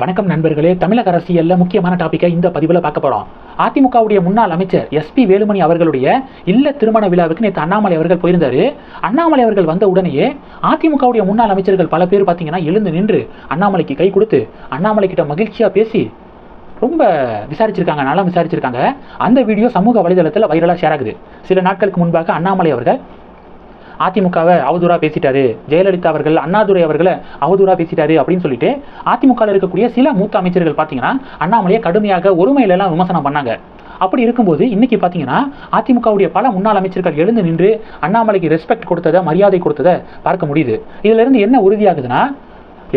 வணக்கம் நண்பர்களே. தமிழக அரசியல்ல முக்கியமான டாபிக்கை இந்த பதிவில் பார்க்க போறோம். அதிமுகவுடைய முன்னாள் அமைச்சர் எஸ்பி வேலுமணி அவர்களுடைய இல்ல திருமண விழாவுக்கு நேற்று அண்ணாமலை அவர்கள் போயிருந்தாரு. அண்ணாமலை அவர்கள் வந்த உடனேயே அதிமுகவுடைய முன்னாள் அமைச்சர்கள் பல பேர் பார்த்தீங்கன்னா எழுந்து நின்று அண்ணாமலைக்கு கை கொடுத்து அண்ணாமலை கிட்ட மகிழ்ச்சியா பேசி ரொம்ப விசாரிச்சிருக்காங்க நல்லா விசாரிச்சிருக்காங்க. அந்த வீடியோ சமூக வலைதளத்தில் வைரலாக ஷேர் ஆகுது. சில நாட்களுக்கு முன்பாக அண்ணாமலை அவர்கள் அதிமுகவை அவதூறா பேசிட்டாரு. ஜெயலலிதா அவர்கள் அண்ணாதுரை அவர்களை அவதூறா பேசிட்டாரு அப்படின்னு சொல்லிட்டு அதிமுகவில் இருக்கக்கூடிய சில மூத்த அமைச்சர்கள் பார்த்தீங்கன்னா அண்ணாமலையை கடுமையாக ஒருமையிலெல்லாம் விமர்சனம் பண்ணாங்க. அப்படி இருக்கும்போது இன்னைக்கு பார்த்தீங்கன்னா அதிமுகவுடைய பல முன்னாள் அமைச்சர்கள் எழுந்து நின்று அண்ணாமலைக்கு ரெஸ்பெக்ட் கொடுத்ததை மரியாதை கொடுத்ததை பார்க்க முடியுது. இதுல இருந்து என்ன உறுதியாகுதுன்னா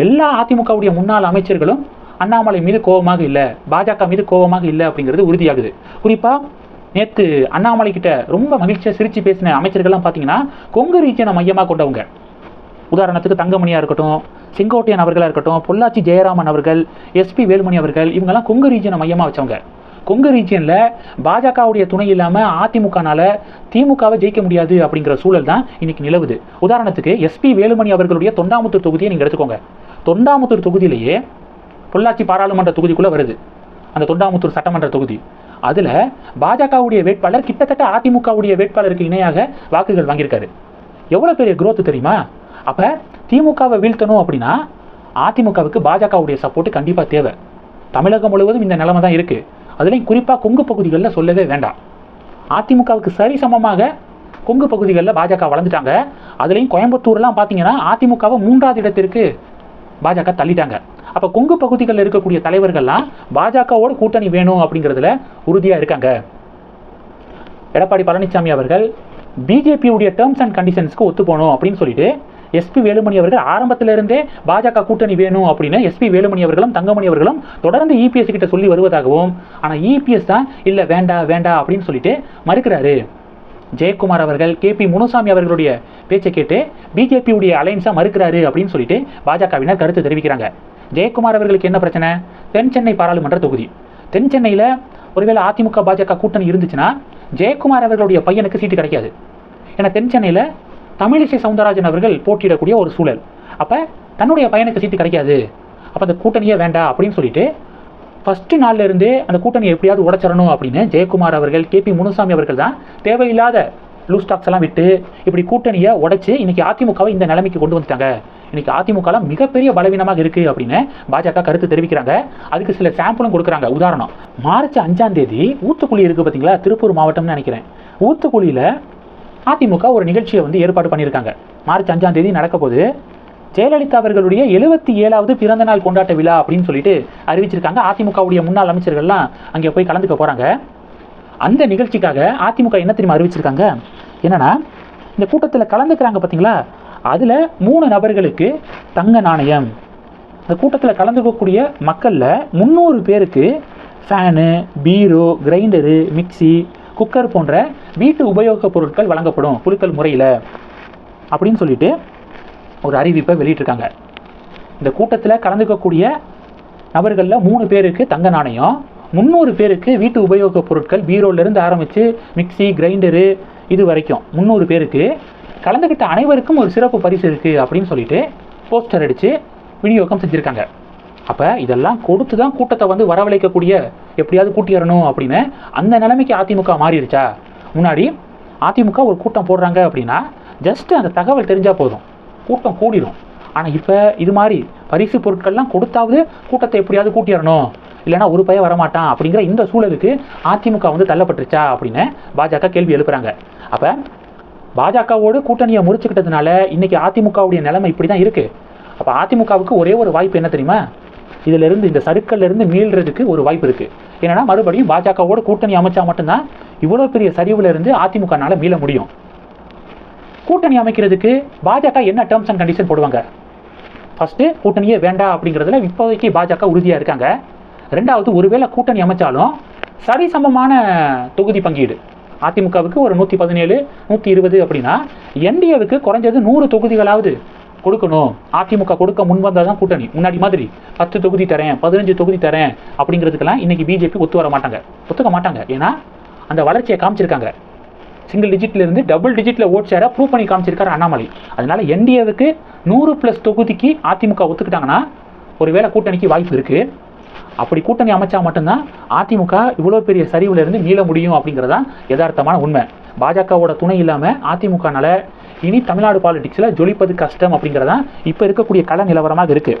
எல்லா அதிமுகவுடைய முன்னாள் அமைச்சர்களும் அண்ணாமலை மீது கோபமாக இல்லை பாஜக மீது கோபமாக இல்லை அப்படிங்கிறது உறுதியாகுது. குறிப்பாக நேற்று அண்ணாமலை கிட்ட ரொம்ப மகிழ்ச்சியா சிரிச்சு பேசின அமைச்சர்கள்லாம் பார்த்தீங்கன்னா கொங்கு ரீஜனை மையமாக கொண்டவங்க. உதாரணத்துக்கு தங்கமணியா இருக்கட்டும் செங்கோட்டையன் அவர்களாக இருக்கட்டும் பொள்ளாச்சி ஜெயராமன் அவர்கள் எஸ்பி வேலுமணி அவர்கள் இவங்கெல்லாம் கொங்கு ரீஜனை மையமாக வச்சவங்க. கொங்கு ரீஜியனில் பாஜகவுடைய துணை இல்லாமல் அதிமுகனால திமுகவை ஜெயிக்க முடியாது அப்படிங்கிற சூழல் தான் இன்னைக்கு நிலவுது. உதாரணத்துக்கு எஸ்பி வேலுமணி அவர்களுடைய தொண்டாமுத்தூர் தொகுதியை நீங்கள் எடுத்துக்கோங்க. தொண்டாமுத்தூர் தொகுதியிலேயே பொள்ளாச்சி பாராளுமன்ற தொகுதிக்குள்ளே வருது. அந்த தொண்டாமுத்தூர் சட்டமன்ற தொகுதி. அதில் பாஜகவுடைய வேட்பாளர் கிட்டத்தட்ட அதிமுகவுடைய வேட்பாளருக்கு இணையாக வாக்குகள் வாங்கியிருக்காரு. எவ்வளோ பெரிய குரோத் தெரியுமா? அப்போ திமுகவை வீழ்த்தணும் அப்படின்னா அதிமுகவுக்கு பாஜகவுடைய சப்போர்ட் கண்டிப்பாக தேவை. தமிழகம் முழுவதும் இந்த நிலைமை தான் இருக்குது அதுலேயும் குறிப்பாக கொங்கு பகுதிகளில் சொல்லவே வேண்டாம். அதிமுகவுக்கு சரிசமமாக கொங்கு பகுதிகளில் பாஜக வளர்ந்துட்டாங்க. அதுலேயும் கோயம்புத்தூர்லாம் பார்த்தீங்கன்னா அதிமுகவை மூன்றாவது இடத்திற்கு பாஜக தள்ளிட்டாங்க. அப்போ கொங்கு பகுதிகளில் இருக்கக்கூடிய தலைவர்கள்லாம் பாஜகவோட கூட்டணி வேணும் அப்படிங்கிறதுல உறுதியாக இருக்காங்க. எடப்பாடி பழனிசாமி அவர்கள் பிஜேபியுடைய டேர்ம்ஸ் அண்ட் கண்டிஷன்ஸ்க்கு ஒத்து போகணும் அப்படின்னு சொல்லிட்டு எஸ்பி வேலுமணி அவர்கள் ஆரம்பத்திலிருந்தே பாஜக கூட்டணி வேணும் அப்படின்னு எஸ்பி வேலுமணி அவர்களும் தங்கமணி அவர்களும் தொடர்ந்து இபிஎஸ் கிட்ட சொல்லி வருவதாகவும் ஆனால் இபிஎஸ் தான் இல்லை வேண்டா வேண்டா அப்படின்னு சொல்லிட்டு மறுக்கிறாரு. ஜெயக்குமார் அவர்கள் கே பி முனுசாமி அவர்களுடைய பேச்சை கேட்டு பிஜேபியுடைய அலைன்ஸாக மறுக்கிறாரு அப்படின்னு சொல்லிட்டு பாஜகவினர் கருத்து தெரிவிக்கிறாங்க. ஜெயக்குமார் அவர்களுக்கு என்ன பிரச்சனை? தென் சென்னை பாராளுமன்ற தொகுதி. தென் சென்னையில் ஒருவேளை அதிமுக பாஜக கூட்டணி இருந்துச்சுன்னா ஜெயக்குமார் அவர்களுடைய பையனுக்கு சீட்டு கிடைக்காது. ஏன்னா தென் சென்னையில் தமிழிசை சவுந்தரராஜன் அவர்கள் போட்டியிடக்கூடிய ஒரு சூழல். அப்போ தன்னுடைய பையனுக்கு சீட்டு கிடைக்காது. அப்போ அந்த கூட்டணியே வேண்டாம் அப்படின்னு சொல்லிட்டு ஃபஸ்ட்டு நாளில் இருந்தே அந்த கூட்டணியை எப்படியாவது உடச்சிடணும் அப்படின்னு ஜெயக்குமார் அவர்கள் கே பி முனுசாமி அவர்கள் தான் தேவையில்லாத லூஸ் ஸ்டாக்ஸ் எல்லாம் விட்டு இப்படி கூட்டணியை உடைச்சு இன்னைக்கு அதிமுகவை இந்த நிலைமைக்கு கொண்டு வந்துட்டாங்க. இன்னைக்கு அதிமுக மிகப்பெரிய பலவீனமாக இருக்கு அப்படின்னு பாஜக கருத்து தெரிவிக்கிறாங்க. அதுக்கு சில சாம்பிளும் கொடுக்குறாங்க. உதாரணம் மார்ச் அஞ்சாம் தேதி ஊத்துக்குழி இருக்கு பார்த்தீங்களா திருப்பூர் மாவட்டம்னு நினைக்கிறேன். ஊத்துக்குழியில் அதிமுக ஒரு நிகழ்ச்சியை வந்து ஏற்பாடு பண்ணியிருக்காங்க. மார்ச் அஞ்சாம் தேதி நடக்க போது ஜெயலலிதா அவர்களுடைய எழுபத்தி ஏழாவது பிறந்த நாள் கொண்டாட்ட விழா அப்படின்னு சொல்லிட்டு அறிவிச்சிருக்காங்க. அதிமுகவுடைய முன்னாள் அமைச்சர்கள்லாம் அங்கே போய் கலந்துக்க போகிறாங்க அந்த நிகழ்ச்சிக்காக அதிமுக என்ன தெரியுமா அறிவிச்சிருக்காங்க? என்னன்னா இந்த கூட்டத்தில் கலந்துக்கிறாங்க பார்த்தீங்களா அதில் மூணு நபர்களுக்கு தங்க நாணயம். இந்த கூட்டத்தில் கலந்துக்கக்கூடிய மக்களில் முந்நூறு பேருக்கு fan bureau grinder mixie cooker போன்ற வீட்டு உபயோகப் பொருட்கள் வழங்கப்படும் குழுக்கள் முறையில் அப்படின்னு சொல்லிட்டு ஒரு அறிவிப்பை வெளியிட்டிருக்காங்க. இந்த கூட்டத்தில் கலந்துக்கக்கூடிய நபர்களில் மூணு பேருக்கு தங்க நாணயம் முந்நூறு பேருக்கு வீட்டு உபயோகப் பொருட்கள் பீரோலேருந்து ஆரம்பித்து மிக்ஸி கிரைண்டரு இது வரைக்கும் முந்நூறு பேருக்கு. கலந்துக்கிட்ட அனைவருக்கும் ஒரு சிறப்பு பரிசு இருக்குது அப்படின்னு சொல்லிட்டு போஸ்டர் அடித்து விநியோகம் செஞ்சுருக்காங்க. அப்போ இதெல்லாம் கொடுத்து தான் கூட்டத்தை வந்து வரவழைக்கக்கூடிய எப்படியாவது கூட்டிடணும் அப்படின்னு அந்த நிலைமைக்கு அதிமுக மாறிடுச்சா? முன்னாடி அதிமுக ஒரு கூட்டம் போடுறாங்க அப்படின்னா ஜஸ்ட் அந்த தகவல் தெரிஞ்சால் போதும். கூட்டம் கூடிடும் ஆனால் இப்போ இது மாதிரி பரிசு பொருட்கள்லாம் கொடுத்தாவது கூட்டத்தை எப்படியாவது கூட்டிடணும் இல்லைன்னா ஒரு பையன் வரமாட்டான் அப்படிங்கிற இந்த சூழலுக்கு அதிமுக வந்து தள்ளப்பட்டுருச்சா அப்படின்னு பாஜக கேள்வி எழுப்புறாங்க. அப்போ பாஜகவோடு கூட்டணியை முறிச்சுக்கிட்டதுனால இன்னைக்கு அதிமுகவுடைய நிலைமை இப்படி தான் இருக்கு. அப்போ அதிமுகவுக்கு ஒரே ஒரு வாய்ப்பு என்ன தெரியுமா? இதிலிருந்து இந்த சருக்கள்லேருந்து மீள்றதுக்கு ஒரு வாய்ப்பு இருக்குது ஏன்னா மறுபடியும் பாஜகவோட கூட்டணி அமைச்சா மட்டும்தான் இவ்வளோ பெரிய சரிவுல இருந்து அதிமுகனால மீள முடியும். கூட்டணி அமைக்கிறதுக்கு பாஜக என்ன டேர்ம்ஸ் அண்ட் கண்டிஷன் போடுவாங்க? ஃபஸ்ட்டு கூட்டணியே வேண்டாம் அப்படிங்கிறதுல இப்போதைக்கு பாஜக உறுதியாக இருக்காங்க. ரெண்டாவது ஒருவேளை கூட்டணி அமைச்சாலும் சரிசமமான தொகுதி பங்கீடு. அதிமுகவுக்கு ஒரு நூற்றி பதினேழு நூற்றி இருபது அப்படின்னா என்டிஏவுக்கு குறைஞ்சது நூறு தொகுதிகளாவது கொடுக்கணும். அதிமுக கொடுக்க முன் வந்தால் தான் கூட்டணி. முன்னாடி மாதிரி பத்து தொகுதி தரேன் பதினஞ்சு தொகுதி தரேன் அப்படிங்கிறதுக்கெல்லாம் இன்னைக்கு பிஜேபி ஒத்து வர மாட்டாங்க. ஒத்துக்க மாட்டாங்க. ஏன்னா அந்த வளர்ச்சியை காமிச்சிருக்காங்க. சிங்கிள் டிஜிட்லேருந்து டபுள் டிஜிட்டில் ஓட் ஷேரை ப்ரூவ் பண்ணி காமிச்சிருக்காரு அண்ணாமலை. அதனால என்டிஏவுக்கு நூறு ப்ளஸ் தொகுதிக்கு அதிமுக ஒத்துக்கிட்டாங்கன்னா ஒருவேளை கூட்டணிக்கு வாய்ப்பு இருக்குது அப்படி கூட்டணி அமைச்சா மட்டும்தான் அதிமுக இவ்வளோ பெரிய சரிவுல இருந்து மீள முடியும் அப்படிங்கிறதான் யதார்த்தமான உண்மை. பாஜகவோட துணை இல்லாமல் அதிமுகனால இனி தமிழ்நாடு பாலிடிக்ஸில் ஜொலிப்பது கஷ்டம் அப்படிங்கிறதான் இப்போ இருக்கக்கூடிய கள நிலவரமாக இருக்குது